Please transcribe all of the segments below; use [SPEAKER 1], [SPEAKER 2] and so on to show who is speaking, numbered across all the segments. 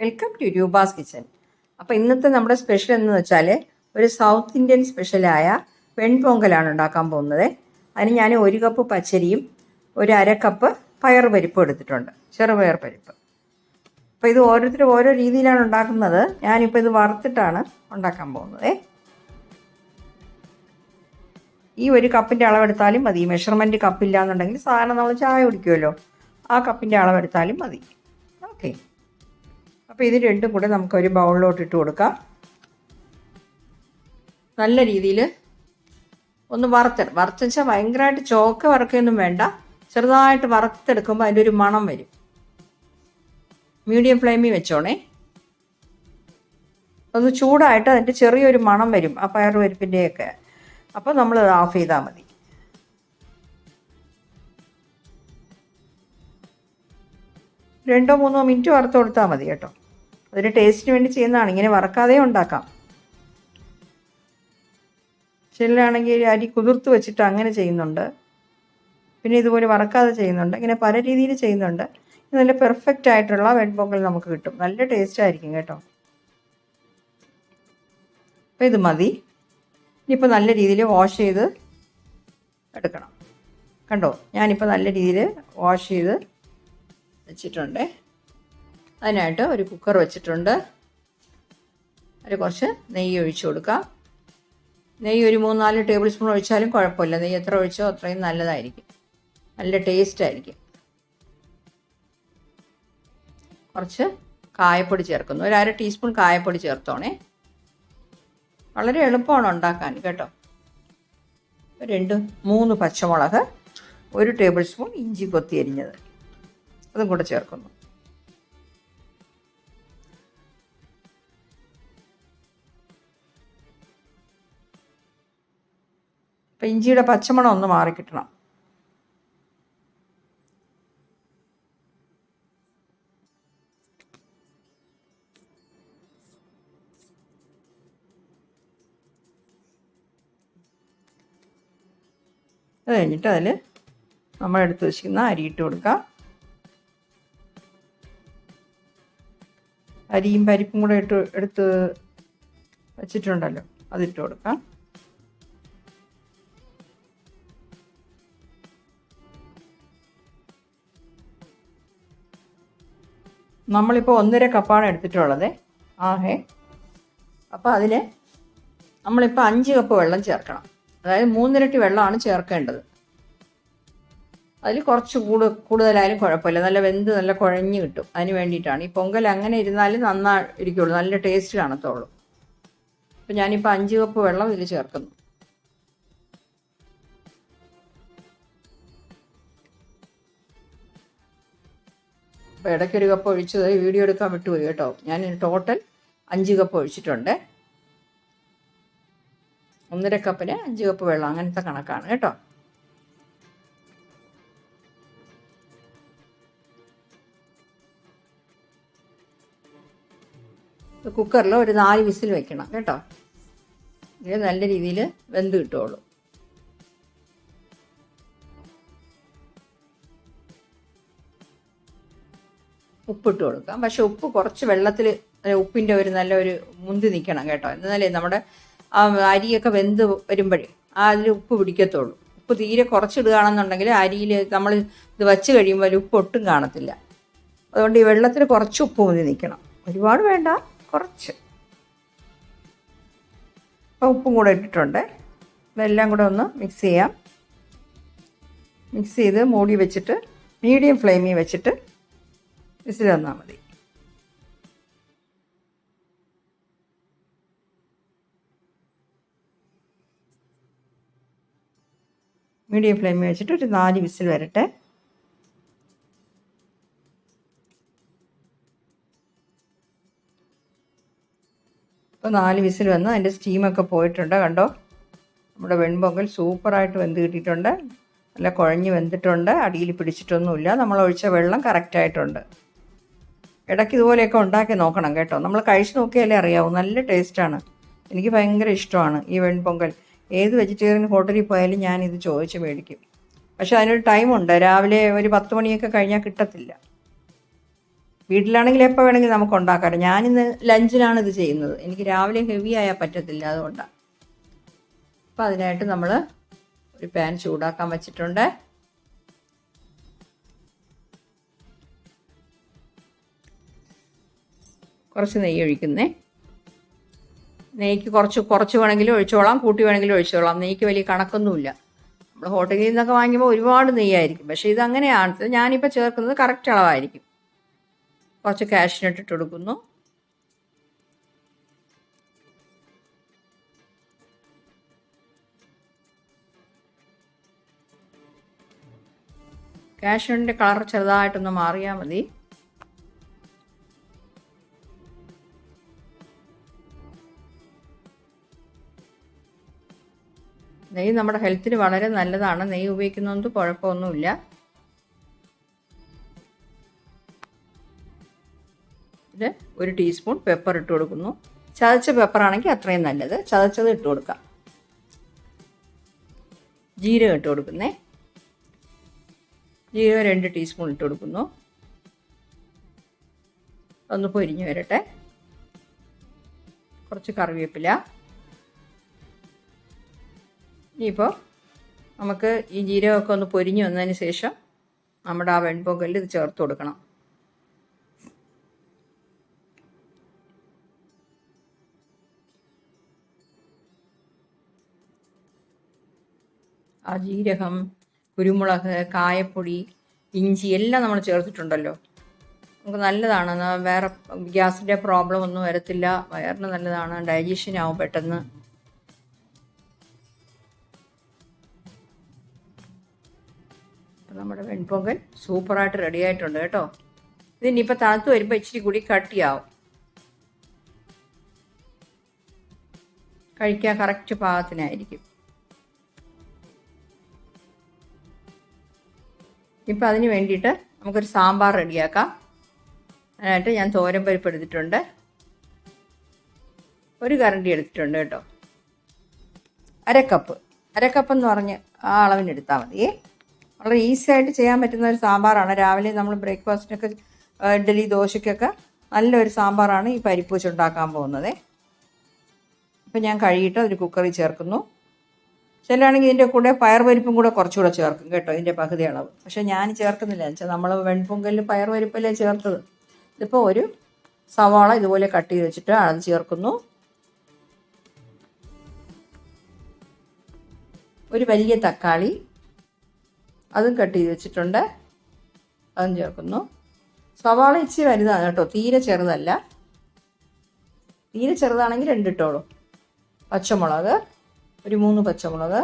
[SPEAKER 1] Welcome to Roopa's kitchen. അപ്പോൾ ഇന്നത്തെ നമ്മുടെ സ്പെഷ്യൽ എന്ന് വെച്ചാൽ ഒരു സൗത്ത് ഇന്ത്യൻ സ്പെഷ്യലായ വെൺപൊങ്കലാണ് ഉണ്ടാക്കാൻ പോകുന്നത്. അതിന് ഞാൻ ഒരു കപ്പ് പച്ചരിയും ഒരു അര കപ്പ് പയർ പരിപ്പ് എടുത്തിട്ടുണ്ട്. ചെറുപയർ പരിപ്പ്. അപ്പോൾ ഇത് ഓരോരുത്തരും ഓരോ രീതിയിലാണ് ഉണ്ടാക്കുന്നത്. ഞാനിപ്പോൾ ഇത് വറുത്തിട്ടാണ് ഉണ്ടാക്കാൻ പോകുന്നത്. ഈ ഒരു കപ്പിന്റെ അളവെടുത്താലും മതി. മെഷർമെന്റ് കപ്പില്ല എന്നുണ്ടെങ്കിൽ സാധാരണ നമ്മൾ ചായ കുടിക്കുമല്ലോ. ആ കപ്പിന്റെ അളവെടുത്താലും മതി. ഓക്കെ അപ്പോൾ ഇത് രണ്ടും കൂടെ നമുക്കൊരു ബൗളിലോട്ട് ഇട്ട് കൊടുക്കാം. നല്ല രീതിയിൽ ഒന്ന് വറുത്ത് വെച്ചാൽ ഭയങ്കരമായിട്ട് ചോക്ക വറക്കുകയൊന്നും വേണ്ട. ചെറുതായിട്ട് വറുത്തെടുക്കുമ്പോൾ അതിന്റെ ഒരു മണം വരും. മീഡിയം ഫ്ലെയിമിൽ വെച്ചോണേ. ഒന്ന് ചൂടായിട്ട് അതിന്റെ ചെറിയൊരു മണം വരും ആ പയർ പരിപ്പിന്റെയൊക്കെ അപ്പോൾ നമ്മൾ ഓഫ് ചെയ്താൽ മതി. രണ്ടോ മൂന്നോ മിനിറ്റ് വറുത്ത് കൊടുത്താൽ മതി കേട്ടോ. അതിന് ടേസ്റ്റിന് വേണ്ടി ചെയ്യുന്നതാണ്. ഇങ്ങനെ വറക്കാതെ ഉണ്ടാക്കാം. ചിലരാണെങ്കിൽ അരി കുതിർത്ത് വെച്ചിട്ട് അങ്ങനെ ചെയ്യുന്നുണ്ട്. പിന്നെ ഇതുപോലെ വറക്കാതെ ചെയ്യുന്നുണ്ട്. ഇങ്ങനെ പല രീതിയിൽ ചെയ്യുന്നുണ്ട്. നല്ല പെർഫെക്റ്റ് ആയിട്ടുള്ള വെഡ് പൊങ്കൽ നമുക്ക് കിട്ടും. നല്ല ടേസ്റ്റ് ആയിരിക്കും കേട്ടോ. അപ്പോൾ ഇത് മതി. ഇനിയിപ്പോൾ നല്ല രീതിയിൽ വാഷ് ചെയ്ത് എടുക്കണം. കണ്ടോ? ഞാനിപ്പോൾ നല്ല രീതിയിൽ വാഷ് ചെയ്ത് വെച്ചിട്ടുണ്ട്. അതിനായിട്ട് ഒരു കുക്കർ വെച്ചിട്ടുണ്ട്. അതിൽ കുറച്ച് നെയ്യ് ഒഴിച്ചു കൊടുക്കാം. നെയ്യ് ഒരു മൂന്നാൽ ടേബിൾ സ്പൂൺ ഒഴിച്ചാലും കുഴപ്പമില്ല. നെയ്യ് എത്ര ഒഴിച്ചോ അത്രയും നല്ലതായിരിക്കും. നല്ല ടേസ്റ്റ് ആയിരിക്കും. കുറച്ച് കായപ്പൊടി ചേർക്കുന്നു. ഒരു അര ടീസ്പൂൺ കായപ്പൊടി ചേർത്തോണേ. വളരെ എളുപ്പമാണ് ഉണ്ടാക്കാൻ കേട്ടോ. രണ്ട് മൂന്ന് പച്ചമുളക് ഒരു ടേബിൾ സ്പൂൺ ഇഞ്ചി കൊത്തി അരിഞ്ഞത് അതും കൂടെ ചേർക്കുന്നു. അപ്പം ഇഞ്ചിയുടെ പച്ചമണം ഒന്ന് മാറിക്കിട്ടണം അത് കഴിഞ്ഞിട്ട് അതിൽ നമ്മൾ എടുത്ത് വെച്ചിരിക്കുന്ന അരി ഇട്ട് കൊടുക്കാം. അരിയും പരിപ്പും കൂടെ ഇട്ട് എടുത്ത് വെച്ചിട്ടുണ്ടല്ലോ. അതിട്ട് കൊടുക്കാം. നമ്മളിപ്പോൾ ഒന്നര കപ്പാണ് എടുത്തിട്ടുള്ളത്. ആഹേ. അപ്പോൾ അതിന് നമ്മളിപ്പോൾ അഞ്ച് കപ്പ് വെള്ളം ചേർക്കണം. അതായത് മൂന്നിരട്ടി വെള്ളമാണ് ചേർക്കേണ്ടത്. അതിൽ കുറച്ച് കൂടു കൂടുതലായാലും കുഴപ്പമില്ല. നല്ല വെന്ത് നല്ല കുഴഞ്ഞ് കിട്ടും. അതിന് വേണ്ടിയിട്ടാണ്. ഈ പൊങ്കൽ അങ്ങനെ ഇരുന്നാലും നന്നാ ഇരിക്കുള്ളൂ. നല്ല ടേസ്റ്റ് കാണത്തുള്ളൂ. അപ്പം ഞാനിപ്പോൾ അഞ്ച് കപ്പ് വെള്ളം ഇതിൽ ചേർക്കുന്നു. അപ്പോൾ ഇടയ്ക്കൊരു കപ്പ് ഒഴിച്ചത് വീഡിയോ എടുക്കാൻ വിട്ടുപോയി കേട്ടോ. ഞാൻ ടോട്ടൽ അഞ്ച് കപ്പ് ഒഴിച്ചിട്ടുണ്ട്. ഒന്നര കപ്പിന് അഞ്ച് കപ്പ് വെള്ളം. അങ്ങനത്തെ കണക്കാണ് കേട്ടോ. കുക്കറിൽ ഒരു നാല് വിസിൽ വെക്കണം കേട്ടോ. ഇത് നല്ല രീതിയിൽ വെന്ത് കിട്ടുള്ളൂ ഉപ്പിട്ട് കൊടുക്കാം. പക്ഷെ ഉപ്പ് കുറച്ച് വെള്ളത്തിൽ ഉപ്പിന്റെ ഒരു നല്ല ഒരു മുന്തി നിൽക്കണം കേട്ടോ. എന്നാലേ നമ്മുടെ ആ അരിയൊക്കെ വെന്ത് വരുമ്പോഴേ ആ അതിൽ ഉപ്പ് പിടിക്കത്തുള്ളൂ. ഉപ്പ് തീരെ കുറച്ചിടുകയാണെന്നുണ്ടെങ്കിൽ അരിയിൽ നമ്മൾ ഇത് വച്ച് കഴിയുമ്പോൾ ഉപ്പ് ഒട്ടും കാണത്തില്ല. അതുകൊണ്ട് ഈ വെള്ളത്തിൽ കുറച്ച് ഉപ്പ് മുന്തി നിൽക്കണം ഒരുപാട് വേണ്ട. കുറച്ച്. ഉപ്പും കൂടെ ഇട്ടിട്ടുണ്ട്. ഇതെല്ലാം കൂടെ ഒന്ന് മിക്സ് ചെയ്യാം. മിക്സ് ചെയ്ത് മൂടി വെച്ചിട്ട് മീഡിയം ഫ്ലെയിമിൽ വെച്ചിട്ട് വിസിൽ തന്നാൽ മതി. മീഡിയം ഫ്ലെയിമിൽ വെച്ചിട്ട് ഒരു നാല് വിസിൽ വരട്ടെ. ഇപ്പോൾ നാല് വിസിൽ വന്ന് അതിന്റെ സ്റ്റീമൊക്കെ പോയിട്ടുണ്ട് കണ്ടോ? നമ്മുടെ വെൺപൊങ്കൽ സൂപ്പറായിട്ട് വെന്ത് കിട്ടിയിട്ടുണ്ട്. നല്ല കുഴഞ്ഞ് വെന്തിട്ടുണ്ട് അടിയിൽ പിടിച്ചിട്ടൊന്നുമില്ല. നമ്മൾ ഒഴിച്ച വെള്ളം കറക്റ്റായിട്ടുണ്ട് ഇടയ്ക്ക് ഇതുപോലെയൊക്കെ ഉണ്ടാക്കി നോക്കണം കേട്ടോ. നമ്മൾ കഴിച്ച് നോക്കിയാലേ അറിയാവൂ നല്ല ടേസ്റ്റാണ് എനിക്ക് ഭയങ്കര ഇഷ്ടമാണ് ഈ വെൺപൊങ്കൽ. ഏത് വെജിറ്റേറിയൻ ഹോട്ടലിൽ പോയാലും ഞാൻ ഇത് ചോദിച്ച് മേടിക്കും. പക്ഷേ അതിനൊരു ടൈമുണ്ട് രാവിലെ ഒരു പത്ത് മണിയൊക്കെ കഴിഞ്ഞാൽ കിട്ടത്തില്ല. വീട്ടിലാണെങ്കിൽ എപ്പോൾ വേണമെങ്കിലും നമുക്ക് ഉണ്ടാക്കാം ഞാനിന്ന് ലഞ്ചിനാണ് ഇത് ചെയ്യുന്നത്. എനിക്ക് രാവിലെ ഹെവി ആയാൽ പറ്റത്തില്ല അതുകൊണ്ടാണ് അപ്പോൾ അതിനായിട്ട് നമ്മൾ ഒരു പാൻ ചൂടാക്കാൻ വച്ചിട്ടുണ്ട്. കുറച്ച് നെയ്യ് ഒഴിക്കുന്നേ. നെയ്ക്ക് കുറച്ച് കുറച്ച് വേണമെങ്കിലും ഒഴിച്ചോളാം കൂട്ടി വേണമെങ്കിലും ഒഴിച്ചോളാം. നെയ്ക്ക് വലിയ കണക്കൊന്നുമില്ല. നമ്മൾ ഹോട്ടലിൽ നിന്നൊക്കെ വാങ്ങിക്കുമ്പോൾ ഒരുപാട് നെയ്യായിരിക്കും. പക്ഷേ ഇത് ഇതങ്ങനെയാണ് ഞാനിപ്പോൾ ചേർക്കുന്നത് കറക്റ്റ് അളവായിരിക്കും. കുറച്ച് കാഷ്നട്ട് ഇട്ട് കൊടുക്കുന്നു. കാഷ്നട്ടിന്റെ കളർ ചെറുതായിട്ടൊന്ന് മാറിയാൽ മതി. നെയ്യ് നമ്മുടെ ഹെൽത്തിന് വളരെ നല്ലതാണ്. നെയ്യ് ഉപയോഗിക്കുന്നതുകൊണ്ട് കുഴപ്പമൊന്നുമില്ല. ഇത് ഒരു ടീസ്പൂൺ പെപ്പർ ഇട്ട് കൊടുക്കുന്നു. ചതച്ച പെപ്പറാണെങ്കിൽ അത്രയും നല്ലത്. ചതച്ചത് ഇട്ട് കൊടുക്കാം. ജീരകം ഇട്ട് കൊടുക്കുന്നേ. ജീരകം രണ്ട് ടീസ്പൂൺ ഇട്ട് കൊടുക്കുന്നു. ഒന്ന് പൊരിഞ്ഞ് വരട്ടെ. കുറച്ച് കറിവേപ്പില. ഇനിയിപ്പോൾ നമുക്ക് ഈ ജീരകമൊക്കെ ഒന്ന് പൊരിഞ്ഞ് വന്നതിന് ശേഷം നമ്മുടെ ആ വെൺപൊങ്കലിൽ ഇത് ചേർത്ത് കൊടുക്കണം. ജീരകം കുരുമുളക് കായപ്പൊടി ഇഞ്ചി എല്ലാം നമ്മൾ ചേർത്തിട്ടുണ്ടല്ലോ. നമുക്ക് നല്ലതാണ്. വേറെ ഗ്യാസിന്റെ പ്രോബ്ലം ഒന്നും വരത്തില്ല. വയറിന് നല്ലതാണ്. ഡൈജഷൻ ആവും പെട്ടെന്ന്. നമ്മുടെ വെൺപൊങ്കൽ സൂപ്പറായിട്ട് റെഡി ആയിട്ടുണ്ട് കേട്ടോ. ഇതിനിപ്പോൾ തണുത്ത് വരുമ്പോൾ ഇച്ചിരി കൂടി കട്ടിയാവും കഴിക്കാൻ കറക്റ്റ് പാകത്തിനായിരിക്കും. ഇപ്പം അതിന് വേണ്ടിയിട്ട് നമുക്കൊരു സാമ്പാർ റെഡിയാക്കാം. അതിനായിട്ട് ഞാൻ തോരൻ പരിപ്പ് എടുത്തിട്ടുണ്ട്. ഒരു കറണ്ടി എടുത്തിട്ടുണ്ട് കേട്ടോ. അരക്കപ്പ്. അരക്കപ്പ് എന്ന് പറഞ്ഞ് ആ അളവിന് എടുത്താൽ മതിയേ വളരെ ഈസി ആയിട്ട് ചെയ്യാൻ പറ്റുന്ന ഒരു സാമ്പാറാണ്. രാവിലെ നമ്മൾ ബ്രേക്ക്ഫാസ്റ്റിനൊക്കെ ഇഡലി ദോശയ്ക്കൊക്കെ നല്ലൊരു സാമ്പാറാണ് ഈ പരിപ്പ് വെച്ചുണ്ടാക്കാൻ പോകുന്നത്. ഇപ്പം ഞാൻ കഴുകിയിട്ട് ഒരു കുക്കറിൽ ചേർക്കുന്നു. ചിലയാണെങ്കിൽ ഇതിന്റെ കൂടെ പയർ പരിപ്പും കൂടെ കുറച്ചുകൂടെ ചേർക്കും കേട്ടോ ഇതിന്റെ പകുതി അളവ്. പക്ഷേ ഞാൻ ചേർക്കുന്നില്ല. എന്ന് വെച്ചാൽ നമ്മൾ വെൺപൊങ്കലിൽ പയർ പരിപ്പല്ലേ ചേർത്തത്. ഇതിപ്പോൾ ഒരു സവാള ഇതുപോലെ കട്ട് ചെയ്ത് വെച്ചിട്ട് അത് ചേർക്കുന്നു. ഒരു വലിയ തക്കാളി അതും കട്ട് ചെയ്ത് വെച്ചിട്ടുണ്ട്. അതും ചേർക്കുന്നു. സവാള ഇച്ചിരി വലുതാണ് കേട്ടോ തീരെ ചെറുതല്ല. തീരെ ചെറുതാണെങ്കിൽ രണ്ടിട്ടോളൂ. പച്ചമുളക്. ഒരു മൂന്ന് പച്ചമുളക്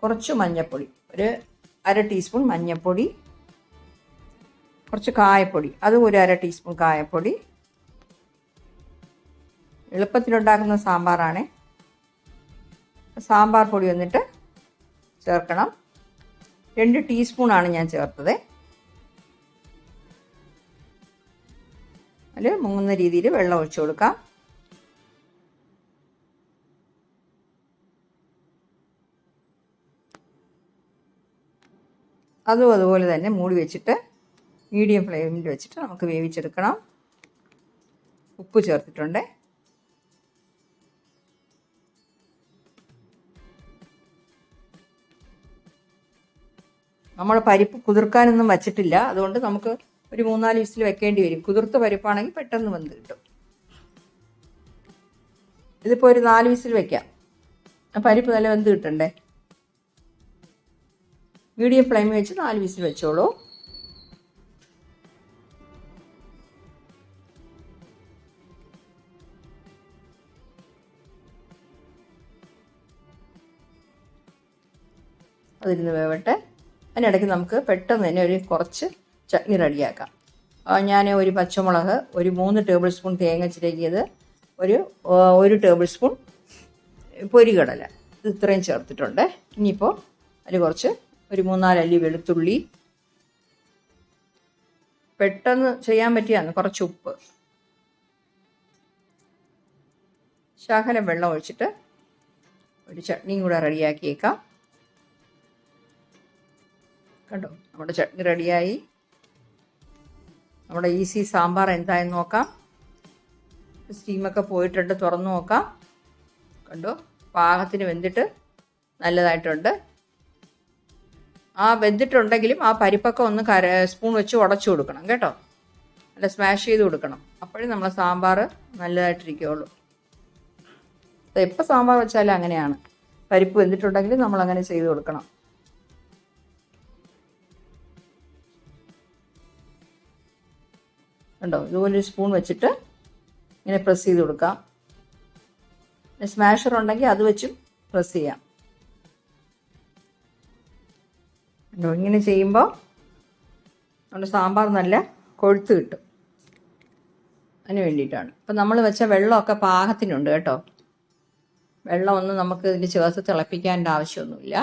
[SPEAKER 1] കുറച്ച് മഞ്ഞൾപ്പൊടി ഒരു അര ടീസ്പൂൺ മഞ്ഞൾപ്പൊടി കുറച്ച് കായപ്പൊടി അതും ഒരു അര ടീസ്പൂൺ കായപ്പൊടി. എളുപ്പത്തിലുണ്ടാക്കുന്ന സാമ്പാറാണ്. സാമ്പാർ പൊടി വന്നിട്ട് ചേർക്കണം. രണ്ട് ടീസ്പൂണാണ് ഞാൻ ചേർത്തത്. അതിൽ മുങ്ങുന്ന രീതിയിൽ വെള്ളം ഒഴിച്ചു കൊടുക്കാം. അതും അതുപോലെ തന്നെ മൂടി വെച്ചിട്ട് മീഡിയം ഫ്ലെയിമിൽ വെച്ചിട്ട് നമുക്ക് വേവിച്ചെടുക്കണം. ഉപ്പ് ചേർത്തിട്ടുണ്ട്. നമ്മൾ പരിപ്പ് കുതിർക്കാനൊന്നും വച്ചിട്ടില്ല. അതുകൊണ്ട് നമുക്ക് ഒരു മൂന്നാൽ വിസിൽ വെക്കേണ്ടി വരും. കുതിർത്ത പരിപ്പാണെങ്കിൽ പെട്ടെന്ന് വെന്ത് കിട്ടും. ഇതിപ്പോൾ ഒരു നാല് വിസിൽ വെക്കാം. പരിപ്പ് നല്ല വെന്ത് കിട്ടണ്ടേ? മീഡിയം ഫ്ലെയിമിൽ വെച്ച് നാല് വിസിൽ വെച്ചോളൂ. അതിരുന്ന് വേവട്ടെ. അതിനിടയ്ക്ക് നമുക്ക് പെട്ടെന്ന് തന്നെ ഒരു കുറച്ച് ചട്നി റെഡിയാക്കാം. ഞാൻ ഒരു പച്ചമുളക് ഒരു മൂന്ന് ടേബിൾ സ്പൂൺ തേങ്ങ ചിരകിയത് ഒരു ഒരു ടേബിൾ സ്പൂൺ പൊരികടല. ഇത് ഇത്രയും ചേർത്തിട്ടുണ്ട്. ഇനിയിപ്പോൾ അതിൽ കുറച്ച് ഒരു മൂന്നാലല്ലി വെളുത്തുള്ളി. പെട്ടെന്ന് ചെയ്യാൻ പറ്റിയാണ് കുറച്ച് ഉപ്പ്. ശകലം വെള്ളം ഒഴിച്ചിട്ട് ഒരു ചട്നിയും കൂടെ റെഡിയാക്കിയേക്കാം. കണ്ടോ? നമ്മുടെ ചട്നി റെഡിയായി. നമ്മുടെ ഈസി സാമ്പാർ എന്തായെന്ന് നോക്കാം. സ്റ്റീമൊക്കെ പോയിട്ടുണ്ട് തുറന്നു നോക്കാം. കണ്ടോ? പാകത്തിന് വെന്തിട്ട് നല്ലതായിട്ടുണ്ട്. ആ വെന്തിട്ടുണ്ടെങ്കിലും ആ പരിപ്പൊക്കെ ഒന്ന് കര സ്പൂൺ വെച്ച് ഉടച്ചു കൊടുക്കണം കേട്ടോ. നല്ല സ്മാഷ് ചെയ്ത് കൊടുക്കണം. അപ്പോഴേ നമ്മളെ സാമ്പാർ നല്ലതായിട്ടിരിക്കുകയുള്ളൂ. എപ്പോൾ സാമ്പാർ വെച്ചാലും അങ്ങനെയാണ്. പരിപ്പ് വെന്തിട്ടുണ്ടെങ്കിൽ നമ്മൾ അങ്ങനെ ചെയ്ത് കൊടുക്കണം. ഉണ്ടോ ഇതുപോലൊരു സ്പൂൺ വെച്ചിട്ട് ഇങ്ങനെ പ്രസ് ചെയ്ത് കൊടുക്കാം. സ്മാഷർ ഉണ്ടെങ്കിൽ അത് വെച്ചും പ്രസ് ചെയ്യാം. കണ്ടോ ഇങ്ങനെ ചെയ്യുമ്പോൾ നമ്മുടെ സാമ്പാർ നല്ല കൊഴുത്ത് കിട്ടും. അതിന് വേണ്ടിയിട്ടാണ്. അപ്പം നമ്മൾ വെച്ച വെള്ളമൊക്കെ പാകത്തിനുണ്ട് കേട്ടോ. വെള്ളമൊന്നും നമുക്ക് ഇതിൽ ചേർത്ത് തിളപ്പിക്കേണ്ട ആവശ്യമൊന്നുമില്ല.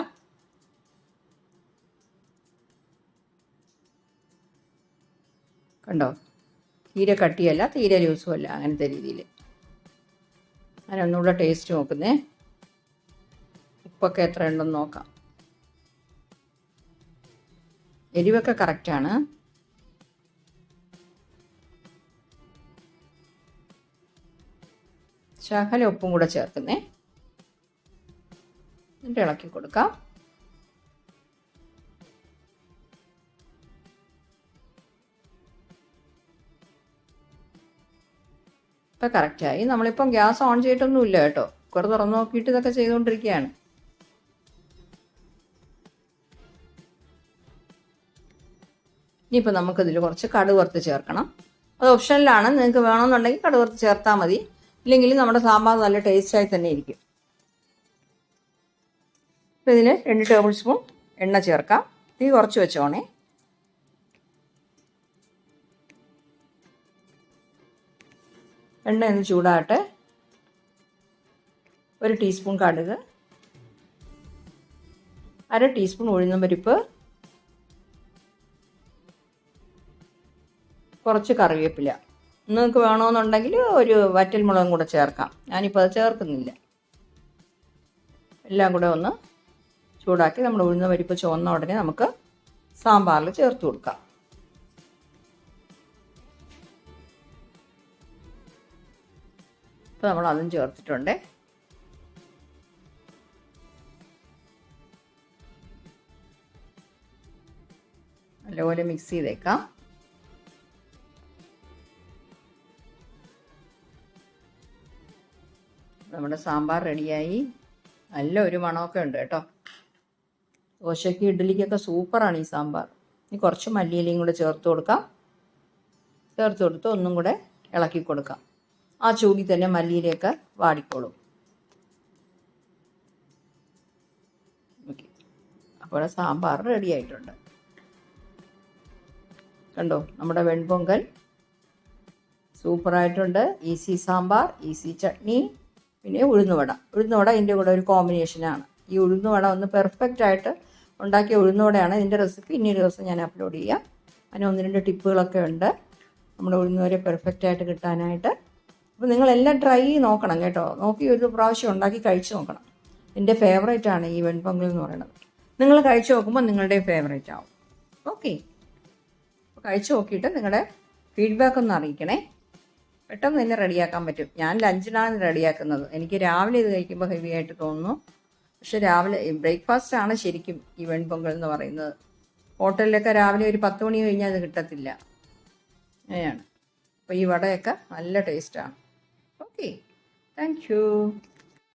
[SPEAKER 1] കണ്ടോ? തീരെ കട്ടിയല്ല തീരെ ലൂസുമല്ല അങ്ങനത്തെ രീതിയിൽ ഞാൻ ഒന്നുകൂടെ ടേസ്റ്റ് നോക്കുന്നേ. ഉപ്പൊക്കെ എത്ര ഉണ്ടെന്ന് നോക്കാം. എരിവൊക്കെ കറക്റ്റാണ് ശകല ഉപ്പും കൂടെ ചേർക്കുന്നേ. എന്നിട്ട് ഇളക്കി കൊടുക്കാം. ഇപ്പം കറക്റ്റായി നമ്മളിപ്പം ഗ്യാസ് ഓൺ ചെയ്തിട്ടൊന്നുമില്ല കേട്ടോ. കുറെ തുറന്നു നോക്കിയിട്ട് ഇതൊക്കെ ചെയ്തുകൊണ്ടിരിക്കുകയാണ്. ഇനിയിപ്പോൾ നമുക്കിതിൽ കുറച്ച് കടുവറുത്ത് ചേർക്കണം. അത് ഓപ്ഷനിലാണ്. നിങ്ങൾക്ക് വേണമെന്നുണ്ടെങ്കിൽ കടുവറുത്ത് ചേർത്താൽ മതി. ഇല്ലെങ്കിൽ നമ്മുടെ സാമ്പാർ നല്ല ടേസ്റ്റായി തന്നെ ഇരിക്കും. അപ്പോൾ ഇതിന് രണ്ട് ടേബിൾ സ്പൂൺ എണ്ണ ചേർക്കാം. തീ കുറച്ച് വെച്ചോണേ. എണ്ണ ഒന്ന് ചൂടാകട്ടെ. ഒരു ടീസ്പൂൺ കടുക്. അര ടീസ്പൂൺ ഉഴുന്നും പരിപ്പ് കുറച്ച് കറിവേപ്പില. നിങ്ങൾക്ക് വേണമെന്നുണ്ടെങ്കിൽ ഒരു വറ്റൽ മുളകും കൂടെ ചേർക്കാം. ഞാനിപ്പോൾ അത് ചേർക്കുന്നില്ല. എല്ലാം കൂടെ ഒന്ന് ചൂടാക്കി നമ്മൾ ഉഴുന്ന പരിപ്പ് ചുവന്ന ഉടനെ നമുക്ക് സാമ്പാറിൽ ചേർത്ത് കൊടുക്കാം. ഇപ്പോൾ നമ്മൾ അതും ചേർത്തിട്ടുണ്ട്. നല്ലപോലെ മിക്സ് ചെയ്തേക്കാം. നമ്മുടെ സാമ്പാർ റെഡിയായി. നല്ല ഒരു മണമൊക്കെ ഉണ്ട് കേട്ടോ. ദോശയ്ക്ക് ഇഡ്ഡലിക്കൊക്കെ സൂപ്പറാണ് ഈ സാമ്പാർ. ഇനി കുറച്ച് മല്ലിയിലയും കൂടെ ചേർത്ത് കൊടുക്കാം. ചേർത്ത് കൊടുത്ത് ഒന്നും കൂടെ ഇളക്കി കൊടുക്കാം. ആ ചൂടി തന്നെ മല്ലിയിലയൊക്കെ വാടിക്കോളും. ഓക്കെ അപ്പോൾ സാമ്പാർ റെഡി ആയിട്ടുണ്ട്. കണ്ടോ? നമ്മുടെ വെൺപൊങ്കൽ. സൂപ്പറായിട്ടുണ്ട്. Easy sambar easy chutney. പിന്നെ ഉഴുന്നുവട. ഉഴുന്നുവട ഇതിന്റെ കൂടെ ഒരു കോമ്പിനേഷനാണ് ഈ ഉഴുന്നുവട ഒന്ന് പെർഫെക്റ്റ് ആയിട്ട് ഉണ്ടാക്കിയ ഉഴുന്നുവടയാണ് ഇതിന്റെ റെസിപ്പി ഇനി ഒരു ദിവസം ഞാൻ അപ്ലോഡ് ചെയ്യാം. അതിന് ഒന്ന് രണ്ട് ടിപ്പുകളൊക്കെ ഉണ്ട്. നമ്മുടെ ഉഴുന്നുവരെ പെർഫെക്റ്റ് ആയിട്ട് കിട്ടാനായിട്ട്. അപ്പോൾ നിങ്ങളെല്ലാം ട്രൈ നോക്കണം കേട്ടോ. നോക്കി ഒരു പ്രാവശ്യം ഉണ്ടാക്കി കഴിച്ചു നോക്കണം. എന്റെ ഫേവറേറ്റ് ആണ് ഈ വെൺപൊങ്കൽ എന്ന് പറയുന്നത്. നിങ്ങൾ കഴിച്ചു നോക്കുമ്പോൾ നിങ്ങളുടെ ഫേവറേറ്റ് ആവും. ഓക്കെ കഴിച്ചു നോക്കിയിട്ട് നിങ്ങളുടെ ഫീഡ്ബാക്ക് ഒന്ന് അറിയിക്കണേ. പെട്ടെന്ന് തന്നെ റെഡിയാക്കാൻ പറ്റും. ഞാൻ ലഞ്ചിനാണ് റെഡിയാക്കുന്നത്. എനിക്ക് രാവിലെ ഇത് കഴിക്കുമ്പോൾ ഹെവി ആയിട്ട് തോന്നുന്നു. പക്ഷെ രാവിലെ ബ്രേക്ക്ഫാസ്റ്റ് ആണ് ശരിക്കും ഈ വെൺപൊങ്കൽ എന്ന് പറയുന്നത്. ഹോട്ടലിലൊക്കെ രാവിലെ ഒരു പത്ത് മണി കഴിഞ്ഞാൽ അത് കിട്ടത്തില്ല. അങ്ങനെയാണ്. അപ്പോൾ ഈ വടയൊക്കെ നല്ല ടേസ്റ്റാണ് ഓക്കെ താങ്ക് യു